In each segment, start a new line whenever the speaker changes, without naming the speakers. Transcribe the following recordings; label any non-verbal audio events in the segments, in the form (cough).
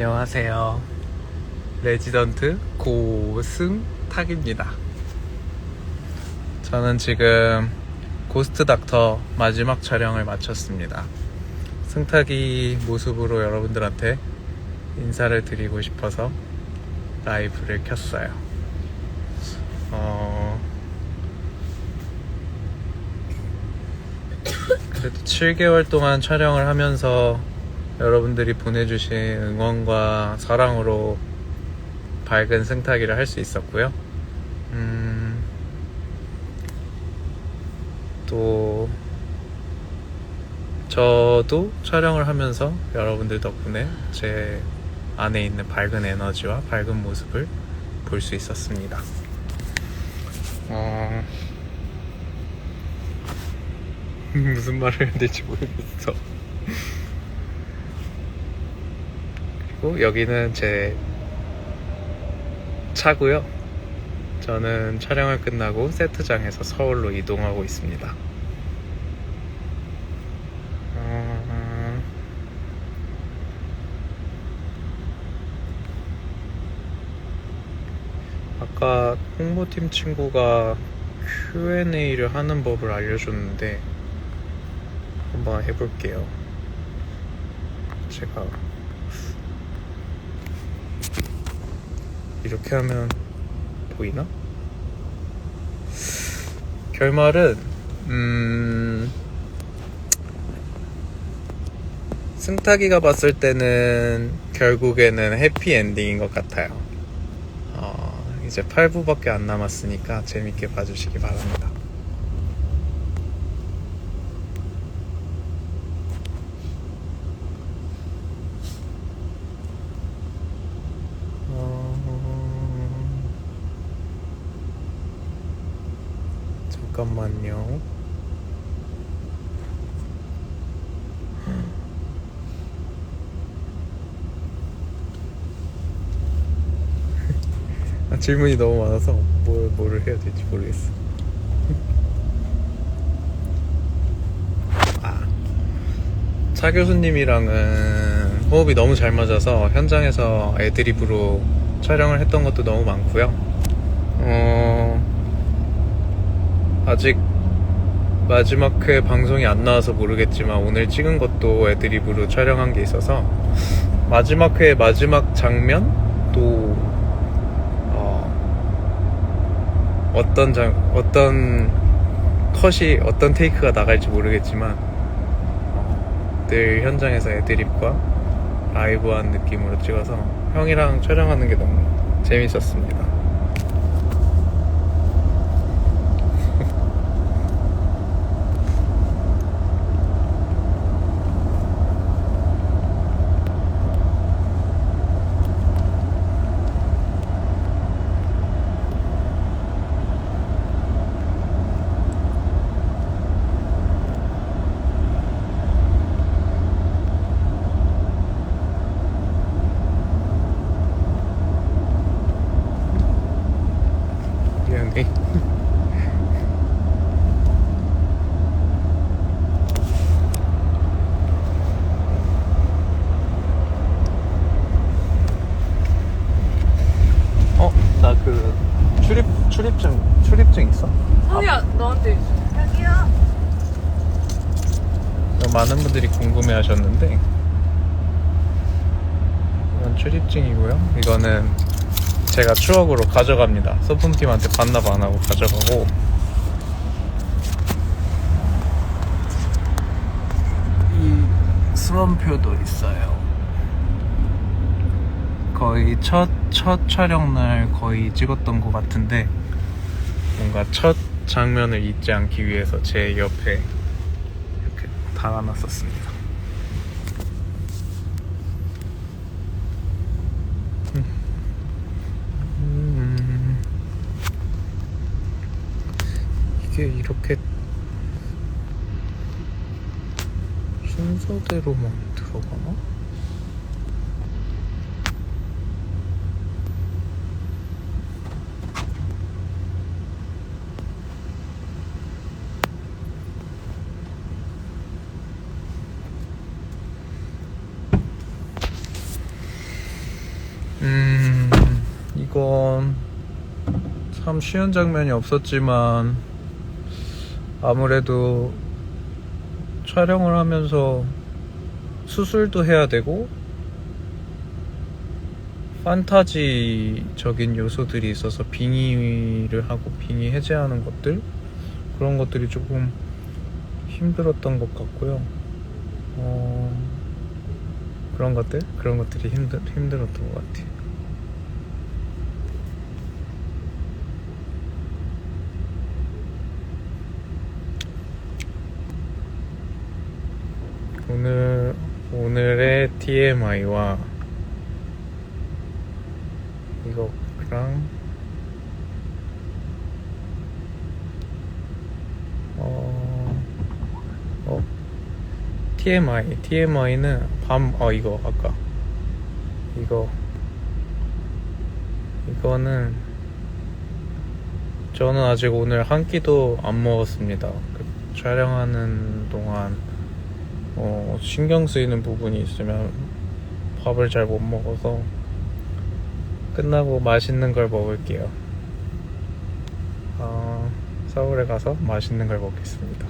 안녕하세요. 레지던트 고승탁입니다. 저는 지금 고스트 닥터 마지막 촬영을 마쳤습니다. 승탁이 모습으로 여러분들한테 인사를 드리고 싶어서 라이브를 켰어요. 어... 그래도 7개월 동안 촬영을 하면서 여러분들이 보내주신 응원과 사랑으로 밝은 승타기를 할 수 있었고요. 음, 또, 저도 촬영을 하면서 여러분들 덕분에 제 안에 있는 밝은 에너지와 밝은 모습을 볼 수 있었습니다. 어, (laughs) 무슨 말을 해야 될지 모르겠어. 그리고 여기는 제 차고요. 저는 촬영을 끝나고 세트장에서 서울로 이동하고 있습니다. 어, 아까 홍보팀 친구가 Q&A를 하는 법을 알려줬는데 한번 해볼게요. 제가 이렇게 하면 보이나? 결말은 음 승탁이가 봤을 때는 결국에는 해피 엔딩인 것 같아요. 어, 이제 8부밖에 안 남았으니까 재밌게 봐주시기 바랍니다. 어... 잠깐만요. (laughs) 아, 질문이 너무 많아서 뭘, 뭐를 해야 될지 모르겠어. (laughs) 아, 차 교수님이랑은 호흡이 너무 잘 맞아서 현장에서 애드립으로 촬영을 했던 것도 너무 많고요. 어, 아직 마지막 회 방송이 안 나와서 모르겠지만 오늘 찍은 것도 애드립으로 촬영한 게 있어서 마지막 회 마지막 장면 또 어, 어떤 장 어떤 컷이 어떤 테이크가 나갈지 모르겠지만 어, 늘 현장에서 애드립과 라이브한 느낌으로 찍어서 형이랑 촬영하는 게 너무 재밌었습니다. 미안해. 어, 나 그 출입 출입증 출입증 있어?
아니야 너한테 여기요
많은 분들이 궁금해하셨는데 이건 출입증이고요. 이거는 제가 추억으로 가져갑니다. 소품팀한테 반납 안 하고 가져가고 이 수험표도 있어요. 거의 첫, 첫 촬영날 거의 찍었던 것 같은데 뭔가 첫 장면을 잊지 않기 위해서 제 옆에 이렇게 달아놨었습니다. 음, 이게 이렇게 순서대로만 들어가나? 음, 이건 참 쉬운 장면이 없었지만 아무래도 촬영을 하면서 수술도 해야 되고 판타지적인 요소들이 있어서 빙의를 하고 빙의 해제하는 것들 그런 것들이 조금 힘들었던 것 같고요. 어, 그런 것들 그런 것들이 힘들 힘들었던 것 같아요. 오늘 오늘의 TMI와 이거랑 어, 어 TMI TMI는 밤 어 이거 아까. 이거. 이거는 저는 아직 오늘 한 끼도 안 먹었습니다. 그 촬영하는 동안 어, 신경 쓰이는 부분이 있으면 밥을 잘 못 먹어서 끝나고 맛있는 걸 먹을게요. 어, 서울에 가서 맛있는 걸 먹겠습니다.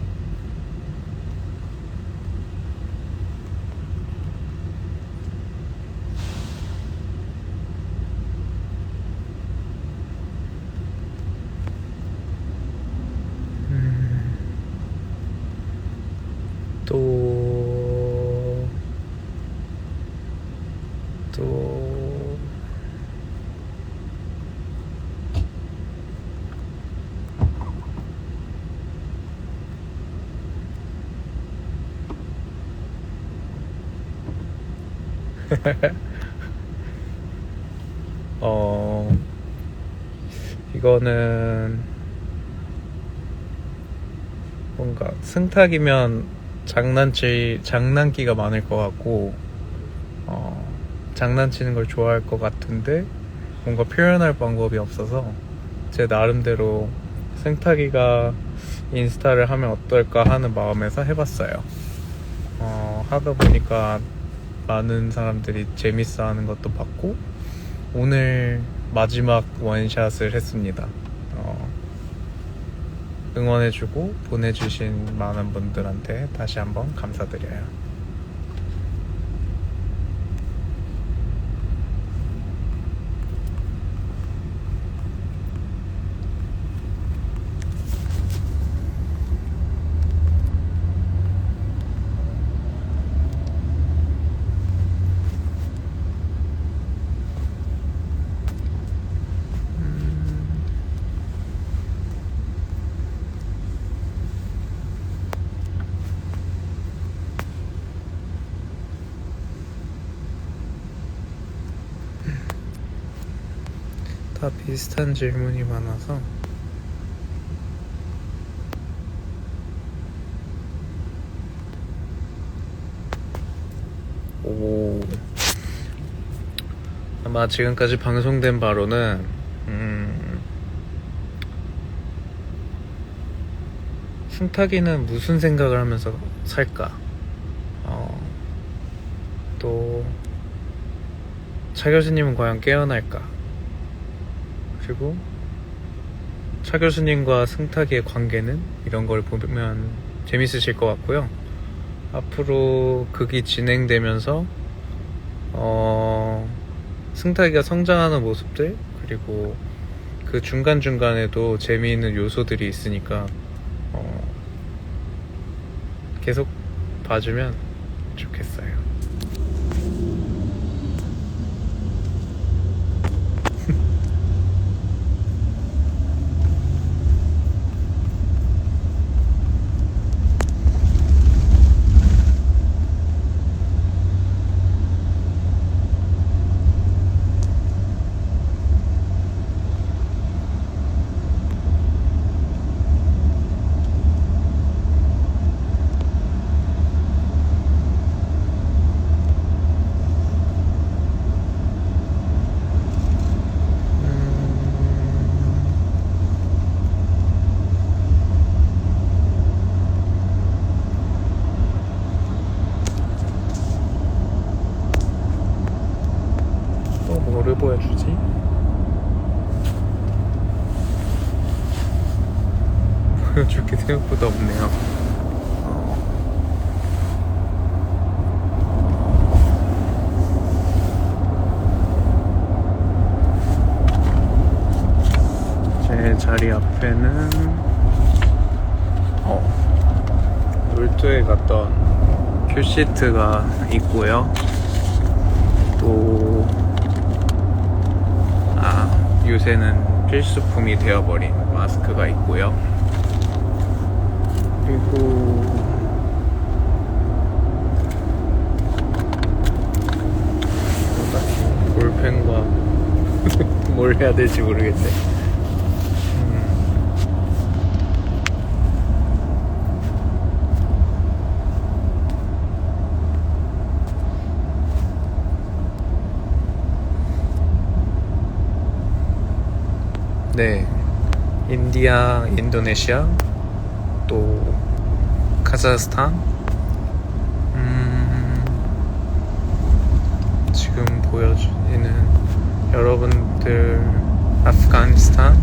음, 또, 또, (laughs) 어, 이거는 뭔가 승탁이면 장난치 장난기가 많을 것 같고. 어, 장난치는 걸 좋아할 것 같은데 뭔가 표현할 방법이 없어서 제 나름대로 승탁이가 인스타를 하면 어떨까 하는 마음에서 해봤어요. 어, 하다 보니까 많은 사람들이 재밌어 하는 것도 봤고 오늘 마지막 원샷을 했습니다. 어, 응원해주고 보내주신 많은 분들한테 다시 한번 감사드려요. 다 비슷한 질문이 많아서. 오. 아마 지금까지 방송된 바로는 음, 승탁이는 무슨 생각을 하면서 살까? 어, 또 차 교수님은 과연 깨어날까 그리고 차 교수님과 승탁이의 관계는 이런 걸 보면 재밌으실 것 같고요. 앞으로 극이 진행되면서 어, 승탁이가 성장하는 모습들 그리고 그 중간 중간에도 재미있는 요소들이 있으니까 어, 계속 봐주면 좋겠어요. 보여주지? 보여줄 게 생각보다 없네요. 어. 제 자리 앞에는 어, 놀토에 갔던 큐시트가 있고요. 또, 아, 요새는 필수품이 되어버린 마스크가 있고요. 그리고, 볼펜과 (laughs) 뭘 해야 될지 모르겠네. 음. 네. 인디아, 인도네시아, 또 카자흐스탄. 음, 지금 보여지는 여러분들 아프가니스탄.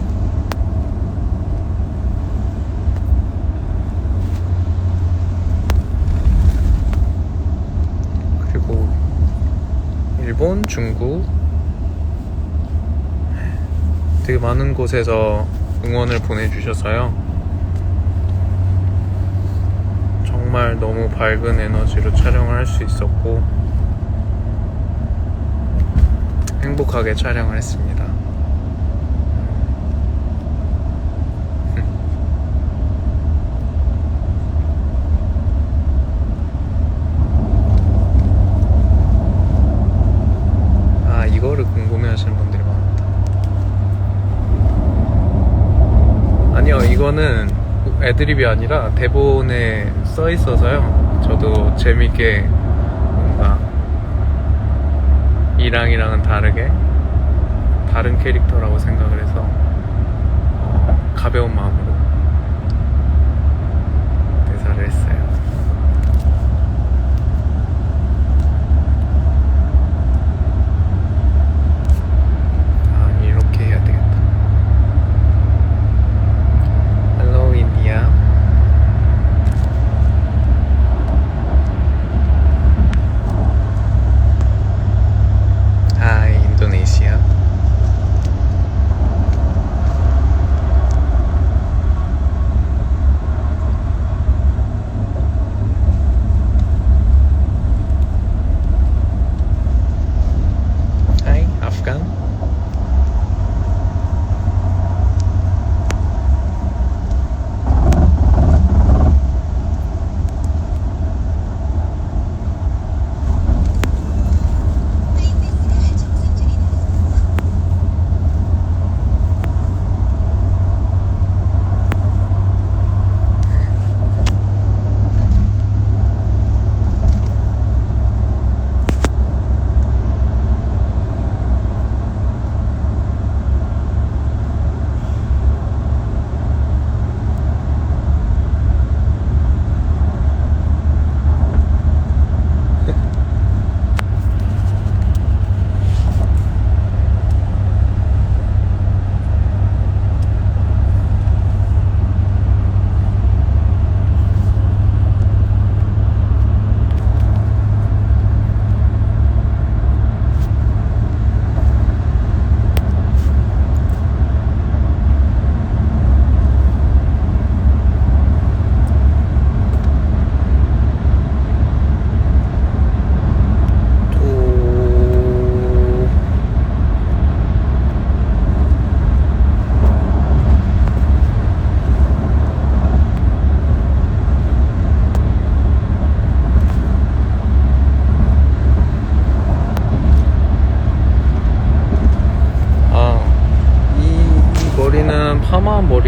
그리고 일본, 중국, 되게 많은 곳에서 응원을 보내주셔서요. 정말 너무 밝은 에너지로 촬영을 할 수 있었고, 행복하게 촬영을 했습니다. 아, 이거를 궁금해 하시는 분들이 많다. 아니요, 이거는 애드립이 아니라 대본에 써 있어서요. 저도 재밌게 뭔가 이랑이랑은 다르게 다른 캐릭터라고 생각을 해서 어, 가벼운 마음으로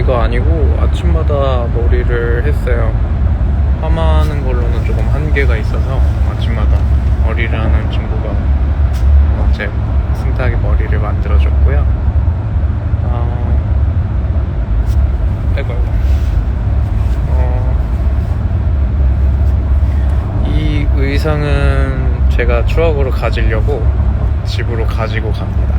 머리가 아니고 아침마다 머리를 했어요. 파마하는 걸로는 조금 한계가 있어서 아침마다 머리를 하는 친구가 어, 제 승탁이 머리를 만들어줬고요. 어, 아이고, 아이고. 어, 이 의상은 제가 추억으로 가지려고 집으로 가지고 갑니다.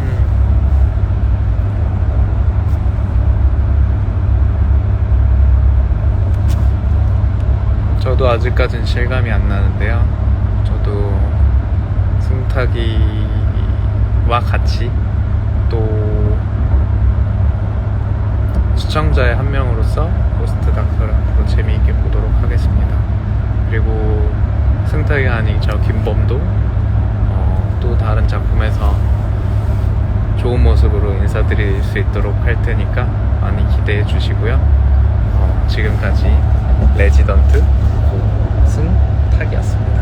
음. 저도 아직까진 실감이 안 나는데요. 저도 승타기와 같이 또 시청자의 한 명으로서 고스트 닥터를 앞으로 재미있게 보도록 하겠습니다. 그리고 승타기가 아닌 저 김범도 어, 또 다른 작품에서 좋은 모습으로 인사드릴 수 있도록 할 테니까 많이 기대해 주시고요. 어, 지금까지 레지던트 승탁이었습니다.